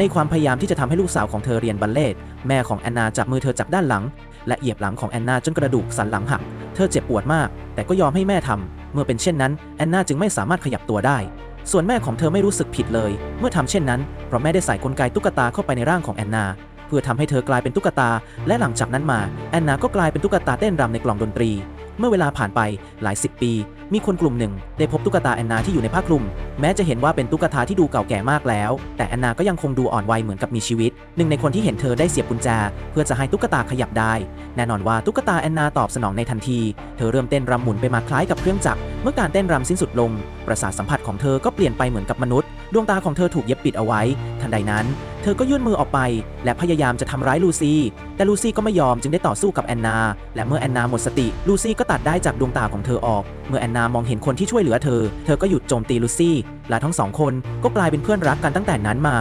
ในความพยายามที่จะทำให้ลูกสาวของเธอเรียนบัลเล่ต์แม่ของแอนนาจับมือเธอจากด้านหลัง และเหยียบหลังของแอนนาจนกระดูกสันหลังหัก เธอเจ็บปวดมาก แต่ก็ยอมให้แม่ทำเมื่อเป็นเช่นนั้นแอนนาจึงไม่สามารถขยับตัวได้ ส่วนแม่ของเธอไม่รู้สึกผิดเลย เมื่อทำเช่นนั้นเพราะแม่ได้ใส่กลไกตุ๊กตาเข้าไปในร่างของแอนนาเพื่อทำให้เธอกลายเป็นตุ๊กตา และหลังจากนั้นมาแอนนาก็กลายเป็นตุ๊กตาเต้นรำในกล่องดนตรี เมื่อเวลาผ่านไปหลายสิบปี มีคนกลุ่มหนึ่ง ได้พบตุ๊กตาแอนนาที่อยู่ในผ้าคลุม แม้จะเห็นว่าเป็นตุ๊กตาที่ดูเก่าแก่มากแล้ว แต่แอนนาก็ยังคงดูอ่อนวัยเหมือนกับมีชีวิต หนึ่งในคนที่เห็นเธอได้เสียบกุญแจ เพื่อจะให้ตุ๊กตาขยับได้ แน่นอนว่าตุ๊กตาแอนนาตอบสนองในทันที เธอเริ่มเต้นรำหมุนไปมาคล้ายกับเครื่องจักร เมื่อการเต้นรำสิ้นสุดลง ประสาทสัมผัสของเธอก็เปลี่ยนไปเหมือนกับมนุษย์ ดวงตาของเธอถูกเย็บปิดเอาไว้ ทันใดนั้น เธอก็ยื่นมือออกไป และพยายามจะทำร้ายลูซี่ แต่ลูซี่ก็ไม่ยอมจึงได้ต่อสู้กับแอนนา และเมื่อแอนนาหมดสติ ลูซี่ก็ตัดได้จากดวงตาของเธอออก เมื่อแอนนามองเห็นคนที่ช่วยเหลือเธอ เธอก็หยุดโจมตีลูซี่ และทั้งสองคนก็กลายเป็นเพื่อนรักกันตั้งแต่นั้นมา